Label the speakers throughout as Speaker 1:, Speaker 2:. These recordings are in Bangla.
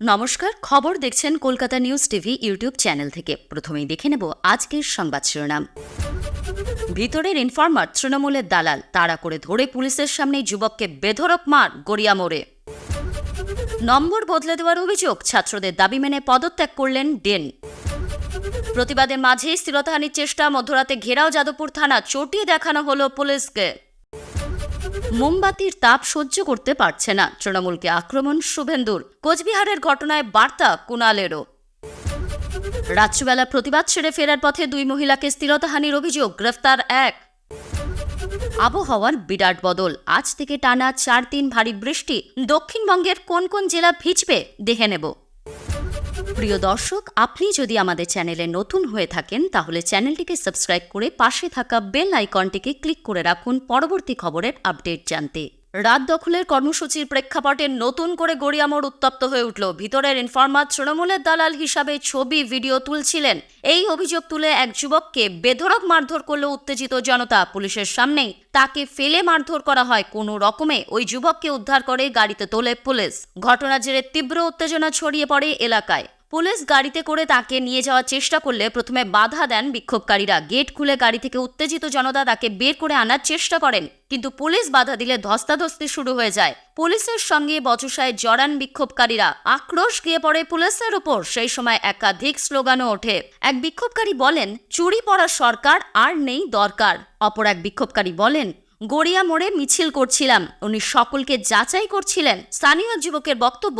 Speaker 1: নমস্কার, খবর দেখছেন Kolkata news TV YouTube channel থেকে। প্রথমেই দেখে নেব আজকের সংবাদ শিরোনাম। ভিতরের ইনফরমার তৃণমূলের দালাল, তাড়া করে ধরে পুলিশের সামনেই যুবককে বেধরক মার, গড়িয়া মোড়ে। নম্বর বদলে দেওয়ার অভিযোগ, ছাত্রদের দাবি মেনে পদত্যাগ করলেন ডেন। প্রতিবাদের মাঝেই স্থিরতাহানির চেষ্টা, মধ্যরাতে ঘেরাও যাদবপুর থানা, চটিয়ে দেখানো হলো পুলিশকে। মোমবাতির তাপ সহ্য করতে পারছে না। তৃণমূলকে আক্রমণ শুভেন্দুর। কোচবিহারের ঘটনায় বার্তা কুণালেরও। রাত্রিবেলা প্রতিবাদ ছেড়ে ফেরার পথে দুই মহিলাকে স্থিরতাহানির অভিযোগ, গ্রেফতার এক। আবহাওয়ার বিরাট বদল। আজ থেকে টানা চার দিন ভারী বৃষ্টি। দক্ষিণবঙ্গের কোন কোন জেলা ভিজবে, দেখে নেব। প্রিয় দর্শক, আপনি যদি আমাদের চ্যানেলে নতুন হয়ে থাকেন, তাহলে চ্যানেলটিকে সাবস্ক্রাইব করে পাশে থাকা বেল আইকনটিকে ক্লিক করে রাখুন পরবর্তী খবরের আপডেট জানতে। রাত দখলের কর্মসূচির প্রেক্ষাপটে নতুন করে গড়িয়ামোড় উত্তপ্ত হয়ে উঠল। ভিতরের ইনফরমার তৃণমূলের দালাল হিসাবে ছবি, ভিডিও তুলছিলেন। এই অভিযোগ তুলে এক যুবককে বেধড়ক মারধর করল উত্তেজিত জনতা। পুলিশের সামনেই তাকে ফেলে মারধর করা হয় কোনো রকমে। ওই যুবককে উদ্ধার করে গাড়িতে তোলে পুলিশ। ঘটনার জেরে তীব্র উত্তেজনা ছড়িয়ে পড়ে এলাকায়। পুলিশ গাড়িতে করে তাকে নিয়ে যাওয়ার চেষ্টা করলে প্রথমে বাধা দেন বিক্ষোভকারীরা। গেট খুলে গাড়ি থেকে উত্তেজিত জনতা তাকে বের করে আনার চেষ্টা করেন, কিন্তু পুলিশ বাধা দিলে ধস্তাধস্তি শুরু হয়ে যায়। পুলিশের সঙ্গে বচসায় জড়ান বিক্ষোভকারীরা। আক্রোশ গিয়ে পড়ে পুলিশের উপর, সেই সময় একাধিক স্লোগানও ওঠে। এক বিক্ষোভকারী বলেন, চুরি পড়া সরকার, আর নেই দরকার। অপর এক বিক্ষোভকারী বলেন, গড়িয়া মোড়ে মিছিল করছিলাম, উনি সকলকে যাচাই করছিলেন। স্থানীয় যুবকের বক্তব্য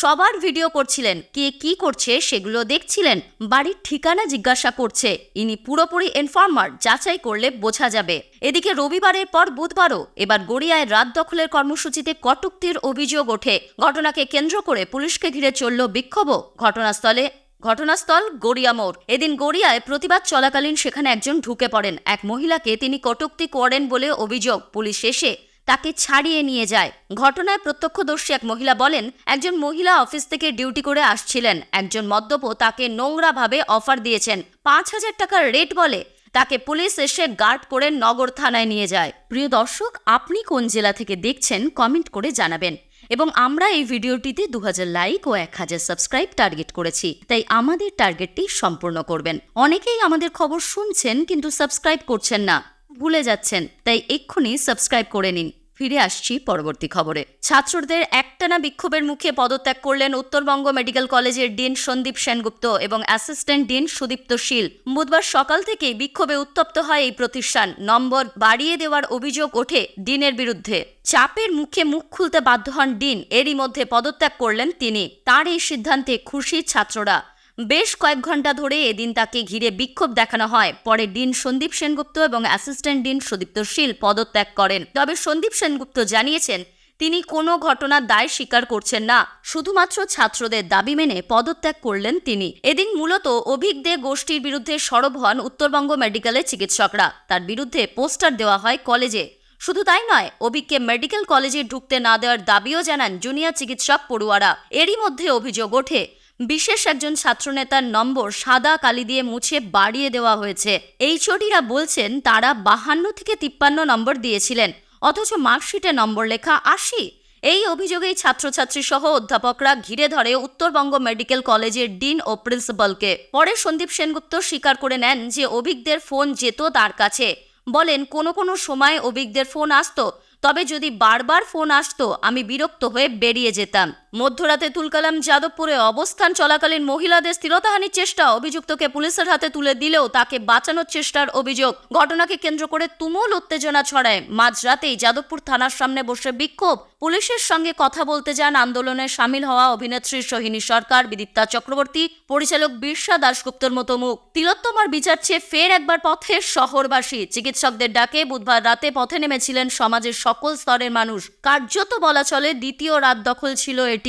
Speaker 1: সবার ভিডিও করছিলেন, কে কি করছে সেগুলো দেখছিলেন, বাড়ির ঠিকানা জিজ্ঞাসা করছে, ইনি পুরোপুরি ইনফর্মার যাচাই করলে বোঝা যাবে। এদিকে রবিবারের পর বুধবারও এবার গড়িয়ায় রাত দখলের কর্মসূচিতে কটুক্তির অভিযোগ ওঠে। ঘটনাকে কেন্দ্র করে পুলিশকে ঘিরে চলল বিক্ষোভও ঘটনাস্থলে, ঘটনাস্থল গড়িয়া মোড়। এদিন গড়িয়ায় প্রতিবাদ চলাকালীন সেখানে একজন ঢুকে পড়েন। এক মহিলাকে তিনি কটুক্তি করেন বলে অভিযোগ। পুলিশ এসে তাকে ছাড়িয়ে নিয়ে যায়। ঘটনায় প্রত্যক্ষদর্শী এক মহিলা বলেন, একজন মহিলা অফিস থেকে ডিউটি করে আসছিলেন। একজন মদ্যপ তাকে নোংরাভাবে অফার দিয়েছেন। পাঁচ হাজার টাকার রেট বলে, তাকে পুলিশ এসে গার্ড করে নগর থানায় নিয়ে যায়। প্রিয় দর্শক, আপনি কোন জেলা থেকে দেখছেন, কমেন্ট করে জানাবেন। এবং আমরা এই ভিডিওটিতে দু হাজার লাইক ও এক হাজার সাবস্ক্রাইব টার্গেট করেছি। তাই আমাদের টার্গেটটি সম্পূর্ণ করবেন। অনেকেই আমাদের খবর শুনছেন, কিন্তু সাবস্ক্রাইব করছেন না। ভুলে যাচ্ছেন, তাই এক্ষুনি সাবস্ক্রাইব করে নিন। ফিরে আসছি পরবর্তী খবরে। ছাত্রদের একটানা বিক্ষোভের মুখে পদত্যাগ করলেন উত্তরবঙ্গ মেডিকেল কলেজের ডিন সন্দীপ সেনগুপ্ত এবং অ্যাসিস্ট্যান্ট ডিন সুদীপ্ত শীল। বুধবার সকাল থেকেই বিক্ষোভে উত্তপ্ত হয় এই প্রতিষ্ঠান। নম্বর বাড়িয়ে দেওয়ার অভিযোগ ওঠে ডিনের বিরুদ্ধে। চাপের মুখে মুখ খুলতে বাধ্য হন ডিন। এরই মধ্যে পদত্যাগ করলেন তিনি। তার এই সিদ্ধান্তে খুশি ছাত্ররা। বেশ কয়েক ঘণ্টা ধরে এদিন তাকে ঘিরে বিক্ষোভ দেখানো হয়। পরে ডিন সন্দীপ সেনগুপ্ত এবং অ্যাসিস্ট্যান্ট ডিন সুদীপ্ত শীল পদত্যাগ করেন। তবে সন্দীপ সেনগুপ্ত জানিয়েছেন, তিনি কোনো ঘটনার দায় স্বীকার করছেন না। শুধুমাত্র ছাত্রদের দাবি মেনে পদত্যাগ করলেন তিনি। এদিন মূলত অভিজ্ঞ দে গোষ্ঠীর বিরুদ্ধে সরব হন উত্তরবঙ্গ মেডিকেলের চিকিৎসকরা। তার বিরুদ্ধে পোস্টার দেওয়া হয় কলেজে। শুধু তাই নয় অভিককে মেডিকেল কলেজে ঢুকতে না দেওয়ার দাবিও জানান জুনিয়র চিকিৎসক পড়ুয়ারা। এরই মধ্যে অভিযোগ ওঠে বিশেষ একজন ছাত্রনেতার নম্বর সাদা কালি দিয়ে মুছে বাড়িয়ে দেওয়া হয়েছে। এই চটিরা বলছেন তারা বাহান্ন থেকে তিপ্পান্ন নম্বর দিয়েছিলেন, অথচ মার্কশিটে নম্বর লেখা আশি। এই অভিযোগেই ছাত্রছাত্রী সহ অধ্যাপকরা ঘিরে ধরে উত্তরবঙ্গ মেডিকেল কলেজের ডিন ও প্রিন্সিপালকে। পরে সন্দীপ সেনগুপ্ত স্বীকার করে নেন যে অভিজ্ঞদের ফোন যেত তার কাছে। বলেন, কোনো কোনো সময় অভিজ্ঞদের ফোন আসতো, তবে যদি বারবার ফোন আসতো, আমি বিরক্ত হয়ে বেরিয়ে যেতাম। মধ্যরাতে তুলকালাম যাদবপুরে অবস্থান চলাকালীন মহিলাদের স্থিরতাহানির চেষ্টা অভিযুক্তকে পুলিশের হাতে তুলে দিলেও তাকে বাঁচানোর চেষ্টার অভিযোগ। ঘটনাকে কেন্দ্র করে তুমুল উত্তেজনা ছড়ায়। মাঝরাতেই যাদবপুর থানার সামনে বসে বিক্ষোভ। পুলিশের সঙ্গে কথা বলতে যান আন্দোলনে সামিল হওয়া অভিনেত্রী সোহিনী সরকার, বিদিপ্তা চক্রবর্তী, পরিচালক বিরসা দাশগুপ্তর মতো মুখ। তিলোত্তমার বিচার চেয়ে ফের একবার পথে শহরবাসী। চিকিৎসকদের ডাকে বুধবার রাতে পথে নেমেছিলেন সমাজের সকল স্তরের মানুষ। কার্যত বলা চলে দ্বিতীয় রাত দখল ছিল এটি।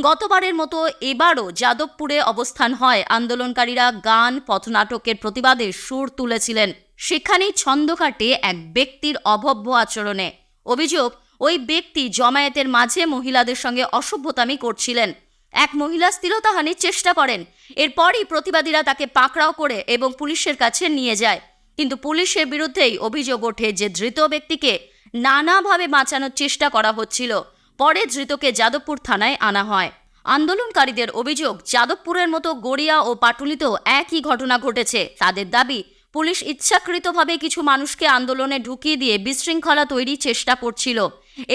Speaker 1: গতবারের মতো এবারও যাদবপুরে অবস্থান হয় আন্দোলনকারীরা গান, পথনাটকের প্রতিবাদে সুর তুলেছিলেন। সেখানেই ছন্দ কাটে এক ব্যক্তির অভব্য আচরণে। অভিযোগ, ওই ব্যক্তি জমায়েতের মাঝে মহিলাদের সঙ্গে অসভ্যতামি করছিলেন। এক মহিলা স্থিরতাহানির চেষ্টা করেন। এরপরই প্রতিবাদীরা তাকে পাকড়াও করে এবং পুলিশের কাছে নিয়ে যায়। কিন্তু পুলিশের বিরুদ্ধেই অভিযোগ ওঠে যে ধৃত ব্যক্তিকে নানাভাবে বাঁচানোর চেষ্টা করা হচ্ছিল। পরে ধৃতকে যাদবপুর থানায় আনা হয়। আন্দোলনকারীদের অভিযোগ, যাদবপুরের মতো গড়িয়া ও পাটুলিতেও একই ঘটনা ঘটেছে। তাদের দাবি, পুলিশ ইচ্ছাকৃতভাবে কিছু মানুষকে আন্দোলনে ঢুকিয়ে দিয়ে বিশৃঙ্খলা তৈরির চেষ্টা করছিল।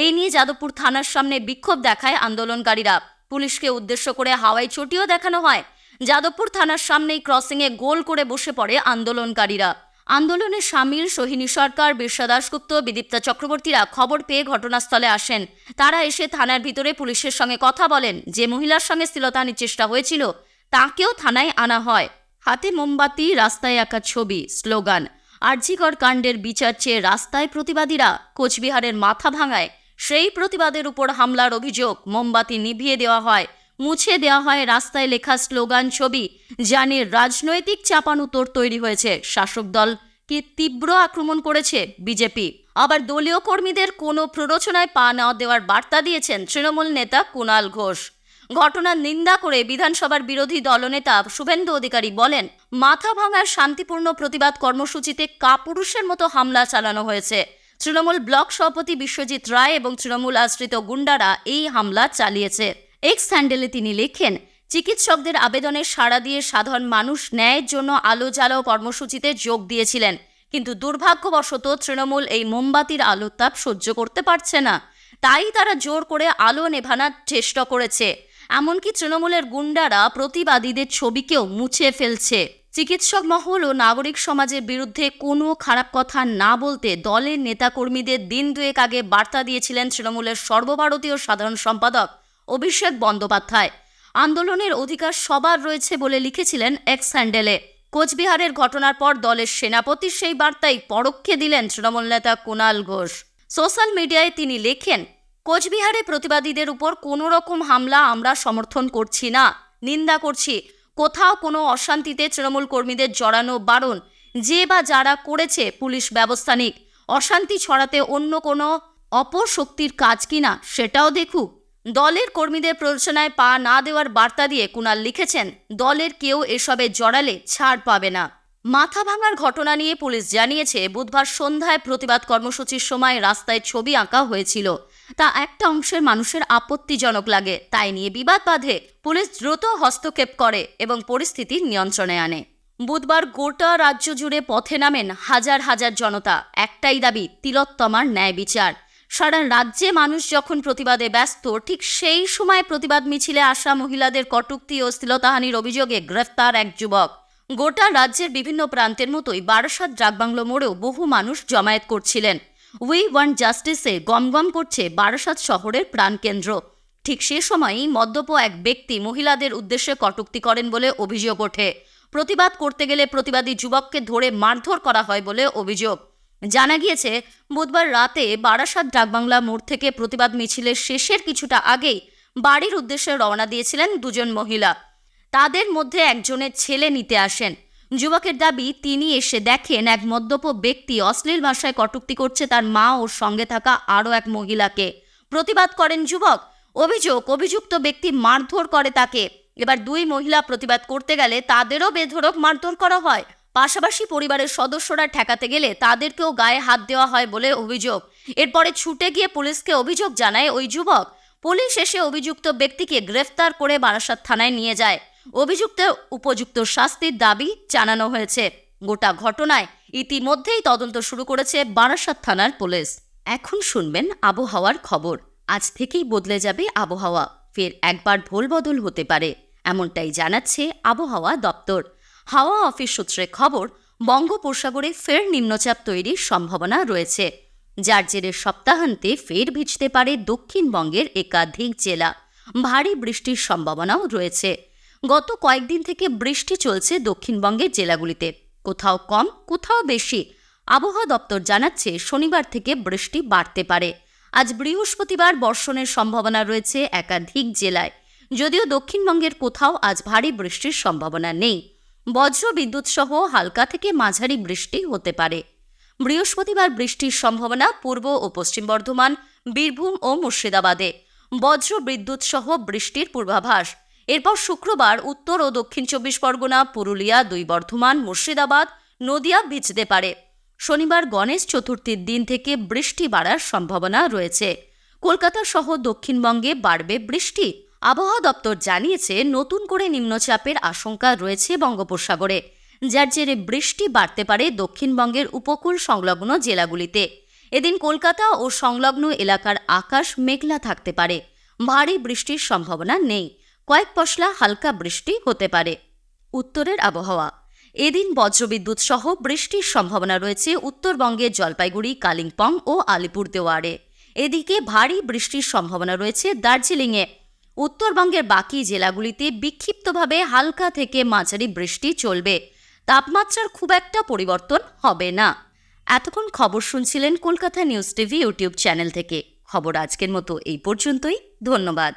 Speaker 1: এই নিয়ে যাদবপুর থানার সামনে বিক্ষোভ দেখায় আন্দোলনকারীরা। পুলিশকে উদ্দেশ্য করে হাওয়াই চটিও দেখানো হয়। যাদবপুর থানার সামনেই ক্রসিংয়ে গোল করে বসে পড়ে আন্দোলনকারীরা। আন্দোলনে সামিল সোহিনী সরকার, বিরসা দাশগুপ্ত, বিদীপ্তা চক্রবর্তীরা খবর পেয়ে ঘটনাস্থলে আসেন। তারা এসে থানার ভিতরে পুলিশের সঙ্গে কথা বলেন। যে মহিলার সঙ্গে শ্লীলতাহানির চেষ্টা হয়েছিল, তাকেও থানায় আনা হয়। হাতে মোমবাতি, রাস্তায় আঁকা ছবি, স্লোগান। আরজিকর কাণ্ডের বিচার চেয়ে রাস্তায় প্রতিবাদীরা কোচবিহারের মাথা ভাঙায়। সেই প্রতিবাদের উপর হামলার অভিযোগ মোমবাতি নিভিয়ে দেওয়া হয়। মুছে দেওয়া হয় রাস্তায় লেখা স্লোগান ছবি জানিয়ে রাজনৈতিক চাপান চাপানুতোর তৈরি হয়েছে। শাসক দল দলকে তীব্র আক্রমণ করেছে বিজেপি? আবার দলীয় কর্মীদের কোনো প্ররোচনায় পা না দেওয়ার বার্তা দিয়েছেন তৃণমূল নেতা কুণাল ঘোষ। ঘটনার নিন্দা করে বিধানসভার বিরোধী দলনেতা শুভেন্দু অধিকারী বলেন, মাথা ভাঙার শান্তিপূর্ণ প্রতিবাদ কর্মসূচিতে কাপুরুষের মতো হামলা চালানো হয়েছে। তৃণমূল ব্লক সভাপতি বিশ্বজিৎ রায় এবং তৃণমূল আশ্রিত গুন্ডারা এই হামলা চালিয়েছে। এক্স হ্যান্ডেলে তিনি লেখেন, চিকিৎসকদের আবেদনে সাড়া দিয়ে সাধারণ মানুষ ন্যায়ের জন্য আলো জ্বালাও কর্মসূচিতে যোগ দিয়েছিলেন। কিন্তু দুর্ভাগ্যবশত তৃণমূল এই মোমবাতির আলোর তাপ সহ্য করতে পারছে না। তাই তারা জোর করে আলো নেভানোর চেষ্টা করেছে। এমনকি তৃণমূলের গুন্ডারা প্রতিবাদীদের ছবিকেও মুছে ফেলছে। চিকিৎসক মহল ও নাগরিক সমাজের বিরুদ্ধে কোনো খারাপ কথা না বলতে দলের নেতাকর্মীদের দিন দুয়েক আগে বার্তা দিয়েছিলেন তৃণমূলের সর্বভারতীয় সাধারণ সম্পাদক অভিষেক বন্দ্যোপাধ্যায়। আন্দোলনের অধিকার সবার রয়েছে বলে লিখেছিলেন এক্স হ্যান্ডেলে। কোচবিহারের ঘটনার পর দলের সেনাপতির সেই বার্তাই পরোক্ষে দিলেন তৃণমূল নেতা কুণাল ঘোষ। সোশ্যাল মিডিয়ায় তিনি লেখেন, কোচবিহারে প্রতিবাদীদের উপর কোনো রকম হামলা আমরা সমর্থন করছি না, নিন্দা করছি। কোথাও কোনো অশান্তিতে তৃণমূল কর্মীদের জড়ানো বারণ, যে বা যারা করেছে পুলিশ ব্যবস্থা নিক। অশান্তি ছড়াতে অন্য কোনো অপশক্তির কাজ কিনা সেটাও দেখুক। দলের কর্মীদের প্ররোচনায় পা না দেওয়ার বার্তা দিয়ে কুণাল লিখেছেন, দলের কেউ এসবে জড়ালে ছাড় পাবে না। মাথা ভাঙার ঘটনা নিয়ে পুলিশ জানিয়েছে, বুধবার সন্ধ্যায় প্রতিবাদ কর্মসূচির সময় রাস্তায় ছবি আঁকা হয়েছিল। তা একটা অংশের মানুষের আপত্তিজনক লাগে, তাই নিয়ে বিবাদ বাঁধে। পুলিশ দ্রুত হস্তক্ষেপ করে এবং পরিস্থিতি নিয়ন্ত্রণে আনে। বুধবার গোটা রাজ্য জুড়ে পথে নামেন হাজার হাজার জনতা। একটাই দাবি, তিলোত্তমার ন্যায় বিচার। সারা রাজ্যে মানুষ যখন প্রতিবাদে ব্যস্ত, ঠিক সেই সময় প্রতিবাদ মিছিলে আসা মহিলাদের কটুক্তি ও শ্লীলতাহানির অভিযোগে গ্রেফতার এক যুবক। গোটা রাজ্যের বিভিন্ন প্রান্তের মতোই বারাসাত ডাকবাংলো মোড়েও বহু মানুষ জমায়েত করছিলেন। উই ওয়ান জাস্টিসে গমগম করছে বারাসাত শহরের প্রাণকেন্দ্র। ঠিক সে সময়ই মদ্যপ এক ব্যক্তি মহিলাদের উদ্দেশ্যে কটুক্তি করেন বলে অভিযোগ ওঠে। প্রতিবাদ করতে গেলে প্রতিবাদী যুবককে ধরে মারধর করা হয় বলে অভিযোগ। জানা গিয়েছে, বুধবার রাতে বারাসাত ডাকবাংলা মোড় থেকে প্রতিবাদ মিছিলের শেষের কিছুটা আগেই বাড়ির উদ্দেশ্যে রওনা দিয়েছিলেন দুজন মহিলা। তাদের মধ্যে একজনের ছেলে নিতে আসেন। যুবকের দাবি, তিনি এসে দেখেন এক মদ্যপ ব্যক্তি অশ্লীল ভাষায় কটূক্তি করছে তার মা ও সঙ্গে থাকা আরও এক মহিলাকে। প্রতিবাদ করেন যুবক। অভিযোগ, অভিযুক্ত ব্যক্তি মারধর করে তাকে। এবার দুই মহিলা প্রতিবাদ করতে গেলে তাদেরও বেধড়ক মারধর করা হয়। পাশাপাশি পরিবারের সদস্যরা ঠেকাতে গেলে তাদেরকেও গায়ে হাত দেওয়া হয় বলে অভিযোগ। এরপরে ছুটে গিয়ে পুলিশকে অভিযোগ জানায় ওই যুবক। পুলিশ এসে অভিযুক্ত ব্যক্তিকে গ্রেফতার করে বারাসাত থানায় নিয়ে যায়। অভিযুক্ত উপযুক্ত শাস্তির দাবি জানানো হয়েছে। গোটা ঘটনায় ইতিমধ্যেই তদন্ত শুরু করেছে বারাসাত থানার পুলিশ। এখন শুনবেন আবহাওয়ার খবর। আজ থেকেই বদলে যাবে আবহাওয়া। ফের একবার ভোল বদল হতে পারে। এমনটাই জানাচ্ছে আবহাওয়া দপ্তর। হাওয়া অফিস সূত্রে খবর, বঙ্গোপসাগরে ফের নিম্নচাপ তৈরির সম্ভাবনা রয়েছে। যার জেরে সপ্তাহান্তে ফের ভিজতে পারে দক্ষিণবঙ্গের একাধিক জেলা। ভারী বৃষ্টির সম্ভাবনাও রয়েছে। গত কয়েকদিন থেকে বৃষ্টি চলছে দক্ষিণবঙ্গের জেলাগুলিতে। কোথাও কম, কোথাও বেশি। আবহাওয়া দপ্তর জানাচ্ছে, শনিবার থেকে বৃষ্টি বাড়তে পারে। আজ বৃহস্পতিবার বর্ষণের সম্ভাবনা রয়েছে একাধিক জেলায়। যদিও দক্ষিণবঙ্গের কোথাও আজ ভারী বৃষ্টির সম্ভাবনা নেই। বজ্র বিদ্যুৎ সহ হালকা থেকে মাঝারি বৃষ্টি হতে পারে। বৃহস্পতিবার বৃষ্টির সম্ভাবনা পূর্ব ও পশ্চিম বর্ধমান, বীরভূম ও মুর্শিদাবাদে। বজ্র বিদ্যুৎ সহ বৃষ্টির পূর্বাভাস। এরপর শুক্রবার উত্তর ও দক্ষিণ চব্বিশ পরগনা, পুরুলিয়া, দুই বর্ধমান, মুর্শিদাবাদ, নদিয়া ভিজতে পারে। শনিবার গণেশ চতুর্থীর দিন থেকে বৃষ্টি বাড়ার সম্ভাবনা রয়েছে। কলকাতা সহ দক্ষিণবঙ্গে বাড়বে বৃষ্টি। আবহাওয়া দপ্তর জানিয়েছে, নতুন করে নিম্নচাপের আশঙ্কা রয়েছে বঙ্গোপসাগরে, যার জেরে বৃষ্টি বাড়তে পারে দক্ষিণবঙ্গের উপকূল সংলগ্ন জেলাগুলিতে। এদিন কলকাতা ও সংলগ্ন এলাকার আকাশ মেঘলা থাকতে পারে। ভারী বৃষ্টির সম্ভাবনা নেই। কয়েক পশলা হালকা বৃষ্টি হতে পারে। উত্তরের আবহাওয়া। এদিন বজ্রবিদ্যুৎ সহ বৃষ্টির সম্ভাবনা রয়েছে উত্তরবঙ্গের জলপাইগুড়ি, কালিম্পং ও আলিপুরদুয়ারে। এদিকে ভারী বৃষ্টির সম্ভাবনা রয়েছে দার্জিলিংয়ে। উত্তরবঙ্গের বাকি জেলাগুলিতে বিক্ষিপ্তভাবে হালকা থেকে মাঝারি বৃষ্টি চলবে। তাপমাত্রার খুব একটা পরিবর্তন হবে না। এতক্ষণ খবর শুনছিলেন Kolkata news TV YouTube channel থেকে। খবর আজকের মতো এই পর্যন্তই। ধন্যবাদ।